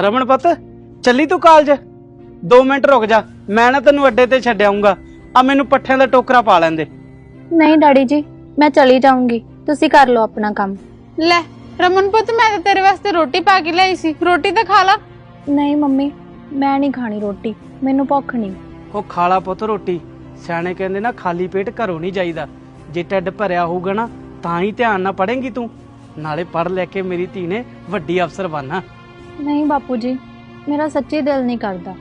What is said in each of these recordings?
ਰਮਨ ਪੁੱਤ ਚੱਲੀ ਤੂੰ ਕਾਲਜ? 2 ਮਿੰਟ ਰੁਕ ਜਾ ਮੈਂ ਨਾ ਤੈਨੂੰ ਅੱਡੇ ਤੇ ਛੱਡ ਆਉਂਗਾ ਆ ਮੈਨੂੰ ਪੱਠਿਆਂ ਦਾ ਟੋਕਰਾ ਪਾ ਲੈਂਦੇ ਨਹੀਂ ਡੈਡੀ ਜੀ ਮੈਂ ਚਲੀ ਜਾਊਂਗੀ। ਤੁਸੀਂ ਕਰ ਲਓ ਆਪਣਾ ਕੰਮ। ਲੈ ਰਮਨ ਪੁੱਤ ਮੈਂ ਤਾਂ ਤੇਰੇ ਵਾਸਤੇ ਰੋਟੀ ਪਾ ਕੇ ਲਿਆਈ ਸੀ। ਰੋਟੀ ਤਾਂ ਖਾ ਲਾ। ਨਹੀਂ ਮੰਮੀ ਮੈਂ ਨਹੀਂ ਖਾਣੀ ਰੋਟੀ। ਮੈਨੂੰ ਭੁੱਖ ਨਹੀਂ। ਉਹ ਖਾਲਾ ਪੁੱਤ ਰੋਟੀ। ਸਿਆਣੇ ਕਹਿੰਦੇ ਨਾ ਖਾਲੀ ਪੇਟ ਘਰੋਂ ਨਹੀਂ ਜਾਈਦਾ। ਜੇ ਢਿੱਡ ਭਰਿਆ ਹੋਊਗਾ ਨਾ ਤਾਂ ਹੀ ਧਿਆਨ ਨਾਲ ਪੜ੍ਹੇਂਗੀ ਤੂੰ। ਨਾਲੇ ਪੜ੍ਹ ਲੈ ਕੇ ਮੇਰੀ ਧੀ ਨੇ ਵੱਡੀ ਅਫਸਰ ਬਣਨਾ। ਨਹੀਂ ਬਾਪੂ ਜੀ ਮੇਰਾ ਸੱਚੀ ਦਿਲ ਨਹੀਂ ਕਰਦਾ।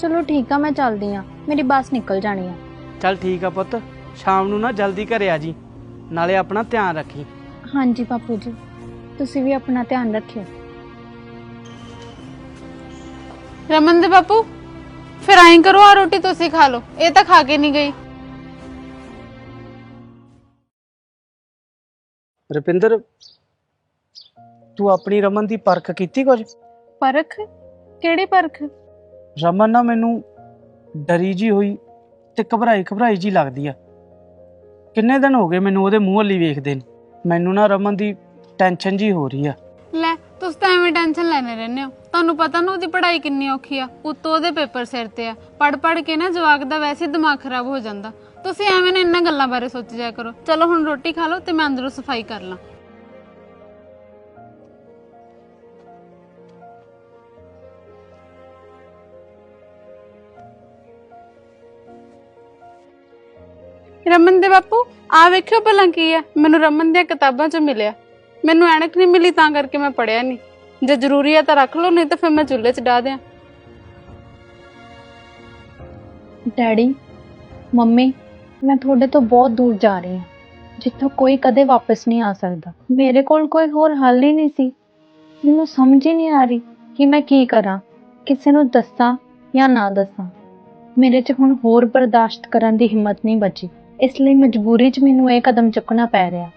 ਚਲੋ ਠੀਕ ਆ ਮੈਂ ਚੱਲਦੀ ਆ ਮੇਰੀ ਬੱਸ ਨਿਕਲ ਜਾਣੀ ਆ। ਚੱਲ ਠੀਕ ਆ ਪੁੱਤ ਸ਼ਾਮ ਨੂੰ ਨਾ ਜਲਦੀ ਘਰੇ ਆ ਜੀ। ਨਾਲੇ ਆਪਣਾ ਧਿਆਨ ਰੱਖੀ। ਹਾਂਜੀ ਬਾਪੂ ਜੀ ਤੁਸੀਂ ਵੀ ਆਪਣਾ ਧਿਆਨ ਰੱਖਿਓ। ਰਮਨ ਦੇ ਬਾਪੂ ਫਿਰ ਐਂ ਕਰੋ ਆ ਰੋਟੀ ਤੁਸੀਂ ਖਾ ਲਓ। ਇਹ ਤਾਂ ਖਾ ਕੇ ਨਹੀਂ ਗਈ। ਰੁਪਿੰਦਰ ਤੂੰ ਆਪਣੀ ਰਮਨ ਦੀ ਪਰਖ ਕੀਤੀ ਕੁਝ? ਪਰਖ? ਕਿਹੜੀ ਪਰਖ? ਰਮਨ ਨਾ ਮੈਨੂੰ ਡਰੀ ਜੀ ਹੋਈ ਤੇ ਘਬਰਾਈ ਘਬਰਾਈ ਜੀ ਲੱਗਦੀ ਆ। ਕਿੰਨੇ ਦਿਨ ਹੋ ਗਏ ਮੈਨੂੰ ਉਹਦੇ ਮੂੰਹ ਵੱਲੀ ਵੇਖਦੇ ਨੇ। ਮੈਨੂੰ ਨਾ ਰਮਨ ਦੀ ਟੈਨਸ਼ਨ ਜੀ ਹੋ ਰਹੀ ਆ। ਲੈ ਤੁਸੀਂ ਤਾਂ ਐਵੇਂ ਟੈਨਸ਼ਨ ਲੈਣੇ ਰਹਿੰਦੇ ਹੋ। ਤੁਹਾਨੂੰ ਪਤਾ ਨਾ ਉਹਦੀ ਪੜ੍ਹਾਈ ਕਿੰਨੀ ਔਖੀ ਆ। ਉੱਤੋਂ ਉਹਦੇ ਪੇਪਰ ਸਿਰ ਤੇ ਆ। ਪੜ ਪੜ ਕੇ ਨਾ ਜਵਾਕ ਦਾ ਵੈਸੇ ਦਿਮਾਗ ਖਰਾਬ ਹੋ ਜਾਂਦਾ। ਤੁਸੀਂ ਐਵੇਂ ਨਾ ਇਹਨਾਂ ਗੱਲਾਂ ਬਾਰੇ ਸੋਚ ਜਾਇਆ ਕਰੋ। ਚਲੋ ਹੁਣ ਰੋਟੀ ਖਾ ਲਓ ਤੇ ਮੈਂ ਅੰਦਰੋਂ ਸਫ਼ਾਈ ਕਰ ਲਾਂ। ਰਮਨ ਦੇ ਬਾਪੂ, ਆ ਵੇਖਿਓ ਭਲਾ ਕੀ ਹੈ ਮੈਨੂੰ ਰਮਨ ਦੀਆਂ ਕਿਤਾਬਾਂ 'ਚ ਮਿਲਿਆ। ਮੈਨੂੰ ਐਨਕ ਨਹੀਂ ਮਿਲੀ, ਤਾਂ ਕਰਕੇ ਮੈਂ ਪੜਿਆ ਨਹੀਂ। ਜੇ ਜ਼ਰੂਰੀ ਹੈ ਤਾਂ ਰੱਖ ਲਓ, ਨਹੀਂ ਤਾਂ ਫਿਰ ਮੈਂ ਚੁੱਲ੍ਹੇ 'ਚ ਡਾ ਦਿਆਂ। ਡੈਡੀ, ਮੰਮੀ, ਮੈਂ ਤੁਹਾਡੇ ਤੋਂ ਬਹੁਤ ਦੂਰ ਜਾ ਰਹੀ ਹਾਂ। ਜਿੱਥੋਂ ਕੋਈ ਕਦੇ ਵਾਪਸ ਨਹੀਂ ਆ ਸਕਦਾ। ਮੇਰੇ ਕੋਲ ਕੋਈ ਹੋਰ ਹੱਲ ਹੀ ਨਹੀਂ ਸੀ। ਮੈਨੂੰ ਸਮਝ ਹੀ ਨਹੀਂ ਆ ਰਹੀ ਕਿ ਮੈਂ ਕੀ ਕਰਾਂ। ਕਿਸੇ ਨੂੰ ਦੱਸਾਂ ਜਾਂ ਨਾ ਦੱਸਾਂ। ਮੇਰੇ 'ਚ ਹੁਣ ਹੋਰ ਬਰਦਾਸ਼ਤ ਕਰਨ ਦੀ ਹਿੰਮਤ ਨਹੀਂ ਬਚੀ। ਇਸ ਲਈ ਮਜਬੂਰੀ 'ਚ ਮੈਨੂੰ ਇਹ ਕਦਮ ਚੁੱਕਣਾ ਪੈ ਰਿਹਾ।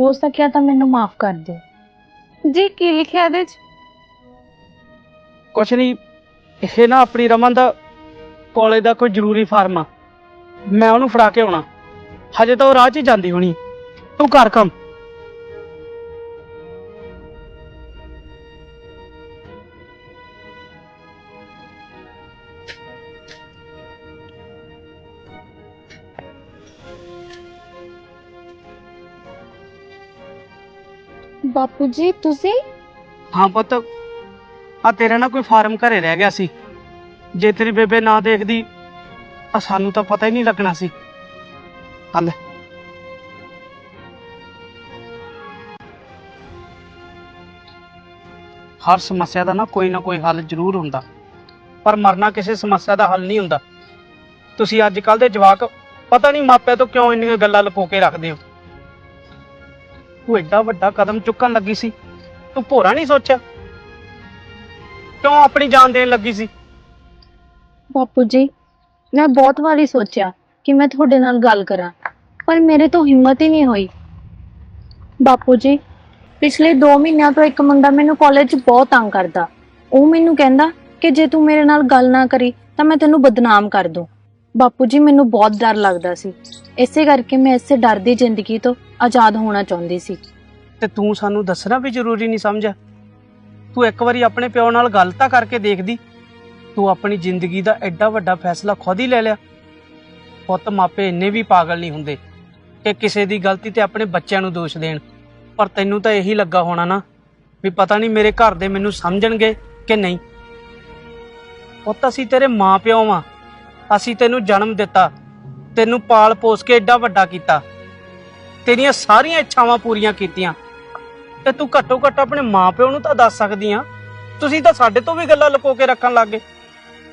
ਹੋ ਸਕਿਆ ਤਾਂ ਮੈਨੂੰ ਮਾਫ ਕਰ ਦਿਓ। ਜੀ ਕੀ ਲਿਖਿਆ ਇਹਦੇ 'ਚ? ਕੁਛ ਨਹੀਂ ਇਹ ਨਾ ਆਪਣੀ ਰਮਨ ਦਾ ਕਾਲਜ ਦਾ ਕੋਈ ਜ਼ਰੂਰੀ ਫਾਰਮ ਆ। ਮੈਂ ਉਹਨੂੰ ਫੜਾ ਕੇ ਆਉਣਾ। ਹਜੇ ਤਾਂ ਉਹ ਰਾਹ 'ਚ ਹੀ ਜਾਂਦੀ ਹੋਣੀ। ਤੂੰ ਕਰ ਕੰਮ। ਬਾਪੂ ਜੀ, ਤੁਸੀਂ? ਹਾਂ ਪੁੱਤ। ਆ ਤੇਰਾ ਨਾ ਕੋਈ ਫਾਰਮ ਘਰੇ ਰਹਿ ਗਿਆ ਸੀ। ਜੇ ਤੇਰੀ ਬੇਬੇ ਨਾ ਦੇਖਦੀ ਆ ਸਾਨੂੰ ਤਾਂ ਪਤਾ ਹੀ ਨਹੀਂ ਲੱਗਣਾ ਸੀ। ਹੱਲ ਹਰ ਸਮੱਸਿਆ ਦਾ ਨਾ ਕੋਈ ਨਾ ਕੋਈ ਹੱਲ ਜ਼ਰੂਰ ਹੁੰਦਾ। ਪਰ ਮਰਨਾ ਕਿਸੇ ਸਮੱਸਿਆ ਦਾ ਹੱਲ ਨਹੀਂ ਹੁੰਦਾ। ਤੁਸੀਂ ਅੱਜ ਕੱਲ ਦੇ ਜਵਾਕ ਪਤਾ ਨਹੀਂ ਮਾਪਿਆਂ ਤੋਂ ਕਿਉਂ ਇੰਨੀਆਂ ਗੱਲਾਂ ਲੁਕੋ ਕੇ ਰੱਖਦੇ ਹੋ। ਤੂੰ ਐਡਾ ਵੱਡਾ ਕਦਮ ਚੁੱਕਣ ਲੱਗੀ ਸੀ। ਤੂੰ ਭੋਰਾ ਨਹੀਂ ਸੋਚਿਆ? ਕਿਉਂ ਆਪਣੀ ਜਾਨ ਦੇਣ ਲੱਗੀ ਸੀ? ਬਾਪੂ ਜੀ, ਮੈਂ ਬਹੁਤ ਵਾਰੀ ਸੋਚਿਆ ਕਿ ਮੈਂ ਤੁਹਾਡੇ ਨਾਲ ਗੱਲ ਕਰਾਂ, ਪਰ ਮੇਰੇ ਤੋਂ ਹਿੰਮਤ ਹੀ ਨਹੀਂ ਹੋਈ। ਬਾਪੂ ਜੀ, ਪਿਛਲੇ 2 ਮਹੀਨਿਆਂ ਤੋਂ ਇੱਕ ਮੁੰਡਾ ਮੈਨੂੰ ਕਾਲਜ 'ਚ ਬਹੁਤ ਤੰਗ ਕਰਦਾ। ਉਹ ਮੈਨੂੰ ਕਹਿੰਦਾ ਕਿ ਜੇ ਤੂੰ ਮੇਰੇ ਨਾਲ ਗੱਲ ਨਾ ਕਰੀ, ਤਾਂ ਮੈਂ ਤੈਨੂੰ ਬਦਨਾਮ ਕਰ ਦੂੰ। ਬਾਪੂ ਜੀ, ਮੈਨੂੰ ਬਹੁਤ ਡਰ ਲੱਗਦਾ ਸੀ। ਇਸੇ ਕਰਕੇ ਮੈਂ ਇਸੇ ਡਰ ਦੀ ਜ਼ਿੰਦਗੀ ਤੋਂ ਆਜ਼ਾਦ ਹੋਣਾ ਚਾਹੁੰਦੀ ਸੀ। ਤੇ ਤੂੰ ਸਾਨੂੰ ਦੱਸਣਾ ਵੀ ਜ਼ਰੂਰੀ ਨਹੀਂ ਸਮਝਿਆ? ਤੂੰ ਇੱਕ ਵਾਰੀ ਆਪਣੇ ਪਿਓ ਨਾਲ ਗੱਲ ਤਾਂ ਕਰਕੇ ਦੇਖਦੀ। ਤੂੰ ਆਪਣੀ ਜ਼ਿੰਦਗੀ ਦਾ ਐਡਾ ਵੱਡਾ ਫੈਸਲਾ ਖੁਦ ਹੀ ਲੈ ਲਿਆ। ਪੁੱਤ, ਮਾਪੇ ਇੰਨੇ ਵੀ ਪਾਗਲ ਨਹੀਂ ਹੁੰਦੇ ਕਿ ਕਿਸੇ ਦੀ ਗਲਤੀ ਤੇ ਆਪਣੇ ਬੱਚਿਆਂ ਨੂੰ ਦੋਸ਼ ਦੇਣ। ਪਰ ਤੈਨੂੰ ਤਾਂ ਇਹੀ ਲੱਗਾ ਹੋਣਾ ਨਾ ਵੀ ਪਤਾ ਨਹੀਂ ਮੇਰੇ ਘਰ ਦੇ ਮੈਨੂੰ ਸਮਝਣਗੇ ਕਿ ਨਹੀਂ। ਪੁੱਤ, ਅਸੀਂ ਤੇਰੇ ਮਾਪਿਓ ਵਾਂ। ਅਸੀਂ ਤੈਨੂੰ ਜਨਮ ਦਿੱਤਾ, ਤੈਨੂੰ ਪਾਲ ਪੋਸ ਕੇ ਐਡਾ ਵੱਡਾ ਕੀਤਾ, ਤੇਰੀਆਂ ਸਾਰੀਆਂ ਇੱਛਾਵਾਂ ਪੂਰੀਆਂ ਕੀਤੀਆਂ। ਤੇ ਤੂੰ ਘੱਟੋ ਘੱਟ ਆਪਣੇ ਮਾਪਿਓ ਨੂੰ ਤਾਂ ਦੱਸ ਸਕਦੀ ਆ। ਤੁਸੀਂ ਤਾਂ ਸਾਡੇ ਤੋਂ ਵੀ ਗੱਲਾਂ ਲੁਕੋ ਕੇ ਰੱਖਣ ਲੱਗ ਗਏ।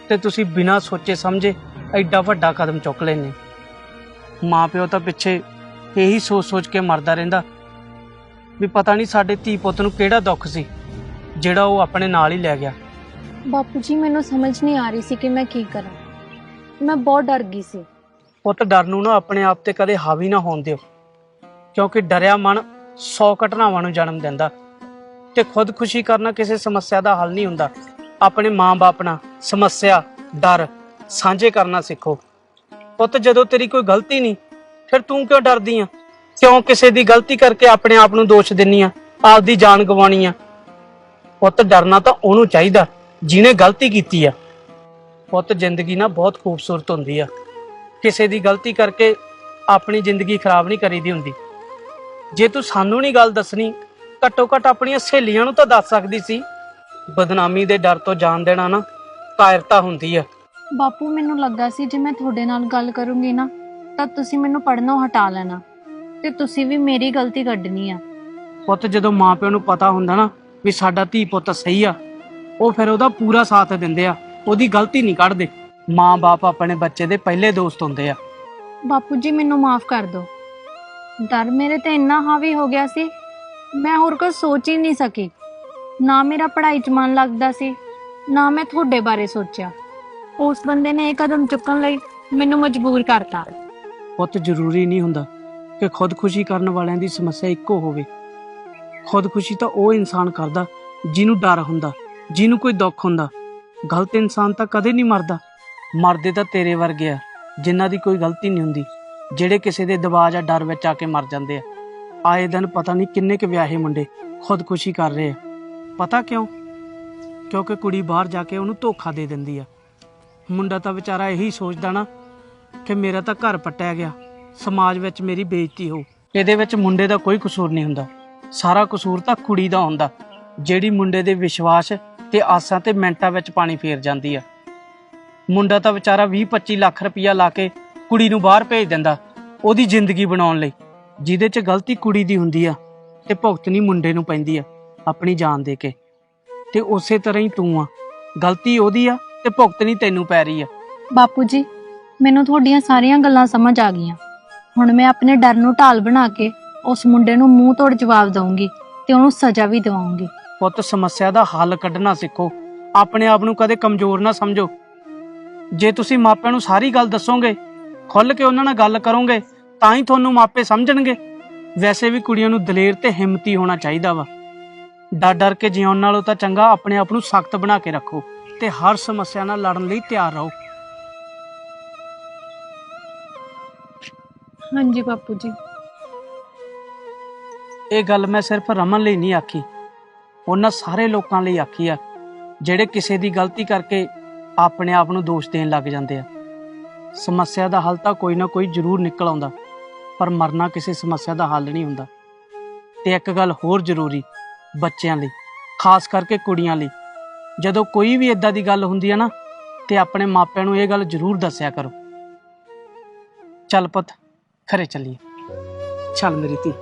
ਤੇ ਤੁਸੀਂ ਬਿਨਾਂ ਸੋਚੇ ਸਮਝੇ ਐਡਾ ਵੱਡਾ ਕਦਮ ਚੁੱਕ ਲੈਨੇ ਮਾਪਿਓ ਤਾਂ ਪਿੱਛੇ ਇਹੀ ਸੋਚ ਸੋਚ ਕੇ ਮਰਦਾ ਰਹਿੰਦਾ ਵੀ ਪਤਾ ਨਹੀਂ ਸਾਡੇ ਧੀ ਪੁੱਤ ਨੂੰ ਕਿਹੜਾ ਦੁੱਖ ਸੀ, ਜਿਹੜਾ ਉਹ ਆਪਣੇ ਨਾਲ ਹੀ ਲੈ ਗਿਆ। ਬਾਪੂ ਜੀ, ਮੈਨੂੰ ਸਮਝ ਨਹੀਂ ਆ ਰਹੀ ਸੀ ਕਿ ਮੈਂ ਕੀ ਕਰਾਂ। ਮੈਂ ਬਹੁਤ ਡਰ ਗਈ ਸੀ। ਪੁੱਤ, ਡਰ ਨੂੰ ਨਾ ਆਪਣੇ ਆਪ ਤੇ ਕਦੇ ਹਾਵੀ ਨਾ ਹੋਣ ਦਿਓ। ਕਿਉਂਕਿ ਡਰਿਆ ਮਨ 100 ਘਟਨਾਵਾਂ ਨੂੰ ਜਨਮ ਦਿੰਦਾ। ਤੇ ਖੁਦਕੁਸ਼ੀ ਕਰਨਾ ਕਿਸੇ ਸਮੱਸਿਆ ਦਾ ਹੱਲ ਨਹੀਂ ਹੁੰਦਾ। ਆਪਣੇ ਮਾਂ-ਬਾਪ ਨਾਲ ਸਮੱਸਿਆ, ਡਰ ਸਾਂਝੇ ਕਰਨਾ ਸਿੱਖੋ। ਪੁੱਤ, ਜਦੋਂ ਤੇਰੀ ਕੋਈ ਗਲਤੀ ਨਹੀਂ, ਫਿਰ ਤੂੰ ਕਿਉਂ ਡਰਦੀ ਆ? ਕਿਉਂ ਕਿਸੇ ਦੀ ਗਲਤੀ ਕਰਕੇ ਆਪਣੇ ਆਪ ਨੂੰ ਦੋਸ਼ ਦਿੰਨੀ ਆ? ਆਪਦੀ ਜਾਨ ਗਵਾਉਣੀ ਆ? ਪੁੱਤ, ਡਰਨਾ ਤਾਂ ਉਹਨੂੰ ਚਾਹੀਦਾ, ਜਿਹਨੇ ਗਲਤੀ ਕੀਤੀ ਆ। ਪੁੱਤ ਜ਼ਿੰਦਗੀ ਨਾ ਬਹੁਤ ਖੂਬਸੂਰਤ ਹੁੰਦੀ ਆ। ਕਿਸੇ ਦੀ ਗਲਤੀ ਕਰਕੇ ਆਪਣੀ ਜ਼ਿੰਦਗੀ ਖਰਾਬ ਨਹੀਂ ਕਰੀਦੀ ਹੁੰਦੀ। ਜੇ ਤੂੰ ਸਾਨੂੰ ਨਹੀਂ ਗੱਲ ਦੱਸਣੀ ਘੱਟੋ ਘੱਟ ਆਪਣੀਆਂ ਸਹੇਲੀਆਂ ਨੂੰ ਤਾਂ ਦੱਸ ਸਕਦੀ ਸੀ। ਬਦਨਾਮੀ ਦੇ ਡਰ ਤੋਂ ਜਾਣ ਦੇਣਾ ਨਾ ਕਾਇਰਤਾ ਹੁੰਦੀ ਆ। ਬਾਪੂ ਮੈਨੂੰ ਲੱਗਾ ਸੀ ਜੇ ਮੈਂ ਤੁਹਾਡੇ ਨਾਲ ਗੱਲ ਕਰੂੰਗੀ ਨਾ ਤਾਂ ਤੁਸੀਂ ਮੈਨੂੰ ਪੜਨੋਂ ਹਟਾ ਲੈਣਾ। ਤੇ ਤੁਸੀਂ ਵੀ ਮੇਰੀ ਗਲਤੀ ਕੱਢਣੀ ਆ। ਪੁੱਤ ਜਦੋਂ ਮਾਪਿਆਂ ਨੂੰ ਪਤਾ ਹੁੰਦਾ ਨਾ ਵੀ ਸਾਡਾ ਧੀ ਪੁੱਤ ਸਹੀ ਆ ਉਹ ਫਿਰ ਉਹਦਾ ਪੂਰਾ ਸਾਥ ਦਿੰਦੇ ਆ। ਉਹਦੀ ਗਲਤੀ ਨਹੀਂ ਕੱਢਦੇ। ਮਾਂ-ਬਾਪ ਆਪਣੇ ਬੱਚੇ ਦੇ ਪਹਿਲੇ ਦੋਸਤ ਹੁੰਦੇ ਆ। ਬਾਪੂ ਜੀ ਮੈਨੂੰ ਮਾਫ ਕਰ ਦਿਓ। ਡਰ ਮੇਰੇ ਤੇ ਇੰਨਾ ਹਾਵੀ ਹੋ ਗਿਆ ਸੀ ਮੈਂ ਹੋਰ ਕੁਝ ਸੋਚ ਹੀ ਨਹੀਂ ਸਕੀ। ਨਾ ਮੇਰਾ ਪੜ੍ਹਾਈ 'ਚ ਮਨ ਲੱਗਦਾ ਸੀ ਨਾ ਮੈਂ ਤੁਹਾਡੇ ਬਾਰੇ ਸੋਚਿਆ। ਉਸ ਬੰਦੇ ਨੇ ਇਹ ਕਦਮ ਚੁੱਕਣ ਲਈ ਮੈਨੂੰ ਮਜਬੂਰ ਕਰਤਾ। ਪੁੱਤ ਜ਼ਰੂਰੀ ਨਹੀਂ ਹੁੰਦਾ ਕਿ ਖੁਦਕੁਸ਼ੀ ਕਰਨ ਵਾਲਿਆਂ ਦੀ ਸਮੱਸਿਆ ਇੱਕੋ ਹੋਵੇ। ਖੁਦਕੁਸ਼ੀ ਤਾਂ ਉਹ ਇਨਸਾਨ ਕਰਦਾ ਜਿਹਨੂੰ ਡਰ ਹੁੰਦਾ ਜਿਹਨੂੰ ਕੋਈ ਦੁੱਖ ਹੁੰਦਾ। ਗਲਤ ਇਨਸਾਨ ਤਾਂ ਕਦੇ ਨਹੀਂ ਮਰਦਾ। ਮਰਦੇ ਤਾਂ ਤੇਰੇ ਵਰਗੇ ਆ, ਜਿਨ੍ਹਾਂ ਦੀ ਕੋਈ ਗਲਤੀ ਨਹੀਂ ਹੁੰਦੀ, ਜਿਹੜੇ ਕਿਸੇ ਦੇ ਦਬਾਅ ਜਾਂ ਡਰ ਵਿੱਚ ਆ ਕੇ ਮਰ ਜਾਂਦੇ ਆ। ਆਏ ਦਿਨ ਪਤਾ ਨਹੀਂ ਕਿੰਨੇ ਕੁ ਵਿਆਹੇ ਮੁੰਡੇ ਖੁਦਕੁਸ਼ੀ ਕਰ ਰਹੇ ਆ। ਪਤਾ ਕਿਉਂ? ਕਿਉਂਕਿ ਕੁੜੀ ਬਾਹਰ ਜਾ ਕੇ ਉਹਨੂੰ ਧੋਖਾ ਦੇ ਦਿੰਦੀ ਆ। ਮੁੰਡਾ ਤਾਂ ਵਿਚਾਰਾ ਇਹੀ ਸੋਚਦਾ ਨਾ ਕਿ ਮੇਰਾ ਤਾਂ ਘਰ ਪੱਟਿਆ ਗਿਆ, ਸਮਾਜ ਵਿੱਚ ਮੇਰੀ ਬੇਇੱਜ਼ਤੀ ਹੋ ਇਹਦੇ ਵਿੱਚ ਮੁੰਡੇ ਦਾ ਕੋਈ ਕਸੂਰ ਨਹੀਂ ਹੁੰਦਾ। ਸਾਰਾ ਕਸੂਰ ਤਾਂ ਕੁੜੀ ਦਾ ਹੁੰਦਾ, ਜਿਹੜੀ ਮੁੰਡੇ ਦੇ ਵਿਸ਼ਵਾਸ ਤੇ ਆਸਾਂ ਤੇ ਮਿੰਟਾਂ ਵਿੱਚ ਪਾਣੀ ਫੇਰ ਜਾਂਦੀ ਆ। ਮੁੰਡਾ ਤਾਂ ਵਿਚਾਰਾ 20-25 ਲੱਖ ਰੁਪਇਆ ਲਾ ਕੇ ਕੁੜੀ ਨੂੰ ਬਾਹਰ ਭੇਜ ਦਿੰਦਾ, ਉਹਦੀ ਜ਼ਿੰਦਗੀ ਬਣਾਉਣ ਲਈ, ਜਿਹਦੇ 'ਚ ਗਲਤੀ ਕੁੜੀ ਦੀ ਹੁੰਦੀ ਆ ਤੇ ਭੁਗਤਣੀ ਮੁੰਡੇ ਨੂੰ ਪੈਂਦੀ ਆ ਆਪਣੀ ਜਾਨ ਦੇ ਕੇ। ਤੇ ਉਸੇ ਤਰ੍ਹਾਂ ਹੀ ਤੂੰ ਆ, ਗਲਤੀ ਉਹਦੀ ਆ ਤੇ ਭੁਗਤਣੀ ਤੈਨੂੰ ਪੈ ਰਹੀ ਆ। ਬਾਪੂ ਜੀ, ਮੈਨੂੰ ਤੁਹਾਡੀਆਂ ਸਾਰੀਆਂ ਗੱਲਾਂ ਸਮਝ ਆ ਗਈਆਂ। ਹੁਣ ਮੈਂ ਆਪਣੇ ਡਰ ਨੂੰ ਢਾਲ ਬਣਾ ਕੇ ਉਸ ਮੁੰਡੇ ਨੂੰ ਮੂੰਹ ਤੋੜ ਜਵਾਬ ਦਵਾਂਗੀ ਤੇ ਉਹਨੂੰ ਸਜ਼ਾ ਵੀ ਦਿਵਾਉਂਗੀ। ਪੁੱਤ ਸਮੱਸਿਆ ਦਾ ਹੱਲ ਕੱਢਣਾ ਸਿੱਖੋ। ਆਪਣੇ ਆਪ ਨੂੰ ਕਦੇ ਕਮਜ਼ੋਰ ਨਾ ਸਮਝੋ। ਜੇ ਤੁਸੀਂ ਮਾਪਿਆਂ ਨੂੰ ਸਾਰੀ ਗੱਲ ਦੱਸੋਗੇ ਖੁੱਲ ਕੇ ਉਹਨਾਂ ਨਾਲ ਗੱਲ ਕਰੋਗੇ ਤਾਂ ਹੀ ਤੁਹਾਨੂੰ ਮਾਪੇ ਸਮਝਣਗੇ। ਵੈਸੇ ਵੀ ਕੁੜੀਆਂ ਨੂੰ ਦਲੇਰ ਤੇ ਹਿੰਮਤੀ ਹੋਣਾ ਚਾਹੀਦਾ ਵਾ। ਡਰ ਡਰ ਕੇ ਜਿਉਣ ਨਾਲੋਂ ਤਾਂ ਚੰਗਾ ਆਪਣੇ ਆਪ ਨੂੰ ਸਖਤ ਬਣਾ ਕੇ ਰੱਖੋ ਤੇ ਹਰ ਸਮੱਸਿਆ ਨਾਲ ਲੜਨ ਲਈ ਤਿਆਰ ਰਹੋ। ਹਾਂਜੀ ਬਾਪੂ ਜੀ। ਇਹ ਗੱਲ ਮੈਂ ਸਿਰਫ ਰਮਨ ਲਈ ਨਹੀਂ ਆਖੀ। ਉਹਨਾਂ ਸਾਰੇ ਲੋਕਾਂ ਲਈ ਆਖੀ ਆ, ਜਿਹੜੇ ਕਿਸੇ ਦੀ ਗਲਤੀ ਕਰਕੇ ਆਪਣੇ ਆਪ ਨੂੰ ਦੋਸ਼ ਦੇਣ ਲੱਗ ਜਾਂਦੇ ਆ। ਸਮੱਸਿਆ ਦਾ ਹੱਲ ਤਾਂ ਕੋਈ ਨਾ ਕੋਈ ਜ਼ਰੂਰ ਨਿਕਲ ਆਉਂਦਾ, ਪਰ ਮਰਨਾ ਕਿਸੇ ਸਮੱਸਿਆ ਦਾ ਹੱਲ ਨਹੀਂ ਹੁੰਦਾ। ਤੇ ਇੱਕ ਗੱਲ ਹੋਰ ਜ਼ਰੂਰੀ, ਬੱਚਿਆਂ ਲਈ, ਖਾਸ ਕਰਕੇ ਕੁੜੀਆਂ ਲਈ। ਜਦੋਂ ਕੋਈ ਵੀ ਇਦਾਂ ਦੀ ਗੱਲ ਹੁੰਦੀ ਹੈ ਨਾ, ਤੇ ਆਪਣੇ ਮਾਪਿਆਂ ਨੂੰ ਇਹ ਗੱਲ ਜ਼ਰੂਰ ਦੱਸਿਆ ਕਰੋ। ਚੱਲ ਪਤ, ਖਰੇ ਚੱਲੀਏ। ਚੱਲ ਮੇਰੀ ਧੀ।